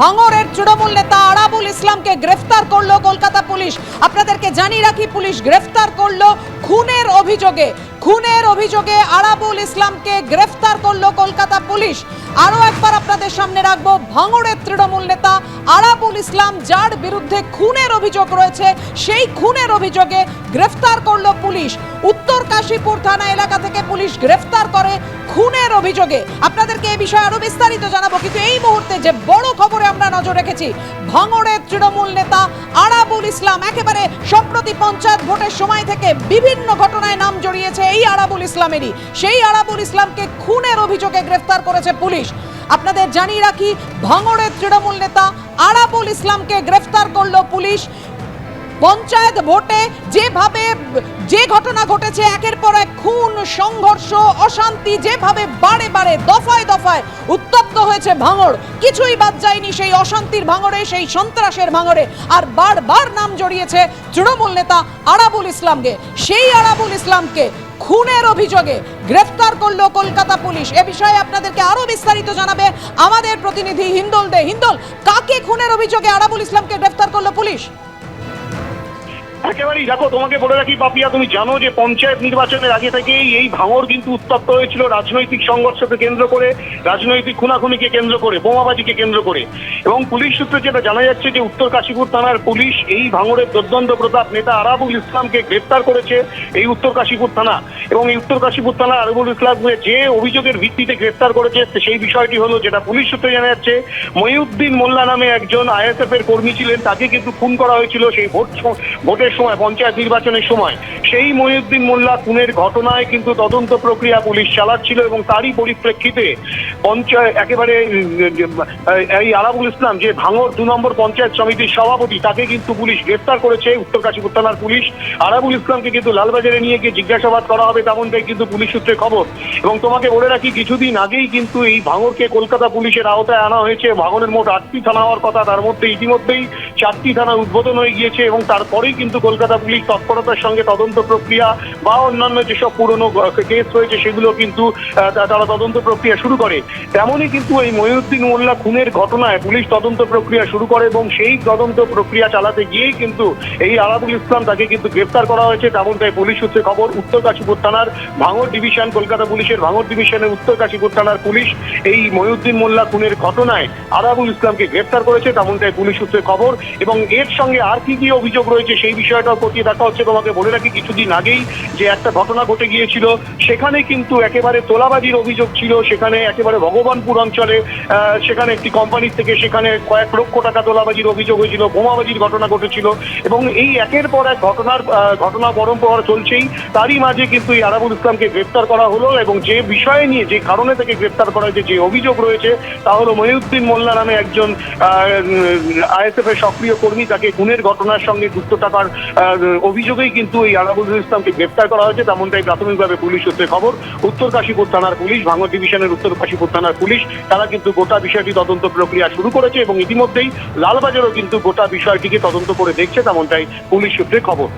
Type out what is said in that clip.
ভাঙরের তৃণমূল নেতা আরাবুল ইসলামকে গ্রেফতার করল কলকাতা পুলিশ। আপনাদেরকে জানিয়ে রাখি, পুলিশ গ্রেফতার করল খুনের অভিযোগে। খুনের অভিযোগে আরাবুল ইসলামকে গ্রেফতার করল কলকাতা পুলিশ। আরও একবার আপনাদের সামনে রাখব, ভাঙড়ের তৃণমূল নেতা আরাবুল ইসলাম, যার বিরুদ্ধে খুনের অভিযোগ রয়েছে, সেই খুনের অভিযোগে গ্রেফতার করল পুলিশ। উত্তর কাশীপুর থানা এলাকা থেকে পুলিশ গ্রেফতার করে খুনের অভিযোগে। আপনাদেরকে এই বিষয়ে আরও বিস্তারিত জানাব, কিন্তু এই মুহূর্তে যে বড় খবরে আমরা নজর রেখেছি, ভাঙড়ের তৃণমূল নেতা আরাবুল ইসলাম একেবারে সম্প্রতি পঞ্চায়েত ভোটের সময় থেকে বিভিন্ন ঘটনায় নাম জড়িয়েছে। এই আরাবুল ইসলামেরই, সেই আরাবুল ইসলামকে খুনের অভিযোগে গ্রেফতার করেছে পুলিশ। আপনাদের জানিয়ে রাখি, ভাঙড়ের তৃণমূল নেতা আরাবুল ইসলামকে গ্রেফতার করল পুলিশ। পঞ্চায়েত ভোটে যেভাবে, যে ঘটনা ঘটেছে, একের পর এক খুন, সংঘর্ষ, অশান্তি যেভাবে বারে বারে দফায় দফায় উত্তপ্ত হয়েছে ভাঙড়। কিছুই বাদ যায়নি সেই অশান্তির ভাঙড়ে, সেই সন্ত্রাসের ভাঙড়ে। আর বারবার নাম জড়িয়েছে তৃণমূল নেতা আরাবুল ইসলামকে। সেই আরাবুল ইসলামকে খুনের অভিযোগে গ্রেফতার করল কলকাতা পুলিশ। এ বিষয়ে আপনাদেরকে আরও বিস্তারিত জানাবে আমাদের প্রতিনিধি হিন্দল দে। হিন্দল, কাকে খুনের অভিযোগে আরাবুল ইসলামকে গ্রেফতার করল পুলিশ? একেবারেই দেখো, তোমাকে বলে রাখি পাপিয়া, তুমি জানো যে পঞ্চায়েত নির্বাচনের আগে থেকেই এই ভাঙর কিন্তু উত্তপ্ত হয়েছিল রাজনৈতিক সংঘর্ষকে কেন্দ্র করে, রাজনৈতিক খুনাখুনিকে কেন্দ্র করে, বোমাবাজিকে কেন্দ্র করে। এবং পুলিশ সূত্রে যেটা জানা যাচ্ছে যে উত্তর কাশীপুর থানার পুলিশ এই ভাঙরের দুর্দণ্ড প্রতাপ নেতা আরাবুল ইসলামকে গ্রেপ্তার করেছে এই উত্তর কাশীপুর থানা। এবং এই উত্তর কাশীপুর থানা আরাবুল ইসলামকে যে অভিযোগের ভিত্তিতে গ্রেপ্তার করেছে সেই বিষয়টি হলো যেটা পুলিশ সূত্রে জানা যাচ্ছে, মহিউদ্দিন মোল্লা নামে একজন আইএসএফ এর কর্মী ছিলেন, তাকে কিন্তু খুন করা হয়েছিল সেই ভোট ভোটের সময়, পঞ্চায়েত নির্বাচনের সময়। সেই মহিউদ্দিন মোল্লা খুনের ঘটনায় কিন্তু তদন্ত প্রক্রিয়া পুলিশ চালাচ্ছিল এবং তারই পরিপ্রেক্ষিতে পঞ্চায়েত, একেবারে এই আরাবুল ইসলাম, যে ভাঙর দু নম্বর পঞ্চায়েত সমিতির সভাপতি, তাকে কিন্তু পুলিশ গ্রেফতার করেছে উত্তর কাশীপুর থানার পুলিশ। আরাবুল ইসলামকে কিন্তু লালবাজারে নিয়ে গিয়ে জিজ্ঞাসাবাদ করা হবে। তেমনটাই কিন্তু পুলিশ সূত্রে খবর। এবং তোমাকে বলে রাখি, কিছুদিন আগেই কিন্তু এই ভাঙরকে কলকাতা পুলিশের আওতায় আনা হয়েছে। ভাঙনের মোট আটটি থানা হওয়ার কথা, তার মধ্যে ইতিমধ্যেই চারটি থানা উদ্বোধন হয়ে গিয়েছে এবং তারপরেই কিন্তু কলকাতা পুলিশ তৎপরতার সঙ্গে তদন্ত প্রক্রিয়া বা অন্যান্য যেসব পুরনো কেস রয়েছে, সেগুলো কিন্তু তারা তদন্ত প্রক্রিয়া শুরু করে। তেমনই কিন্তু এই মহিউদ্দিন মোল্লা খুনের ঘটনায় পুলিশ তদন্ত প্রক্রিয়া শুরু করে এবং সেই তদন্ত প্রক্রিয়া চালাতে গিয়েই কিন্তু এই আরাবুল ইসলাম তাকে কিন্তু গ্রেফতার করা হয়েছে। তেমনটাই পুলিশ সূত্রে খবর, উত্তর কাশীপুর থানার ভাঙর ডিভিশন, কলকাতা পুলিশের ভাঙর ডিভিশনের উত্তর কাশীপুর থানার পুলিশ এই মহিউদ্দিন মোল্লা খুনের ঘটনায় আরাবুল ইসলামকে গ্রেপ্তার করেছে, তেমনটাই পুলিশ সূত্রে খবর। এবং এর সঙ্গে আর কি কি অভিযোগ রয়েছে সেই বিষয়টাও খতিয়ে দেখা হচ্ছে। তোমাকে বলে রাখি, কিছুদিন আগেই যে একটা ঘটনা ঘটে গিয়েছিল, সেখানে কিন্তু একেবারে তোলাবাজির অভিযোগ ছিল। সেখানে একেবারে ভগবানপুর অঞ্চলে সেখানে একটি কোম্পানির থেকে সেখানে কয়েক লক্ষ টাকা তোলাবাজির অভিযোগ হয়েছিল, বোমাবাজির ঘটনা ঘটেছিল। এবং এই একের পর এক ঘটনার ঘটনা পরম্পরা চলছেই। তারই মাঝে কিন্তু এই আরাবুল ইসলামকে গ্রেফতার করা হলো এবং যে বিষয়ে নিয়ে, যে কারণে তাকে গ্রেফতার করা হয়েছে, যে অভিযোগ রয়েছে, তা হলো মহিউদ্দিন মোল্লা নামে একজন আইএসএফ এর সক্রিয় কর্মী, তাকে খুনের ঘটনার সঙ্গে যুক্ত থাকার অভিযোগেই কিন্তু এই আরাবুল ইসলামকে গ্রেফতার করা হয়েছে। তেমনটাই প্রাথমিকভাবে পুলিশ সূত্রে খবর, উত্তর কাশীপুর থানার পুলিশ ভাঙর ডিভিশনের উত্তর কাশীপুর থানার পুলিশ, তারা কিন্তু গোটা বিষয়টি তদন্ত প্রক্রিয়া শুরু করেছে এবং ইতিমধ্যেই লালবাজারও কিন্তু গোটা বিষয়টিকে তদন্ত করে দেখছে, তেমনটাই পুলিশ সূত্রে খবর।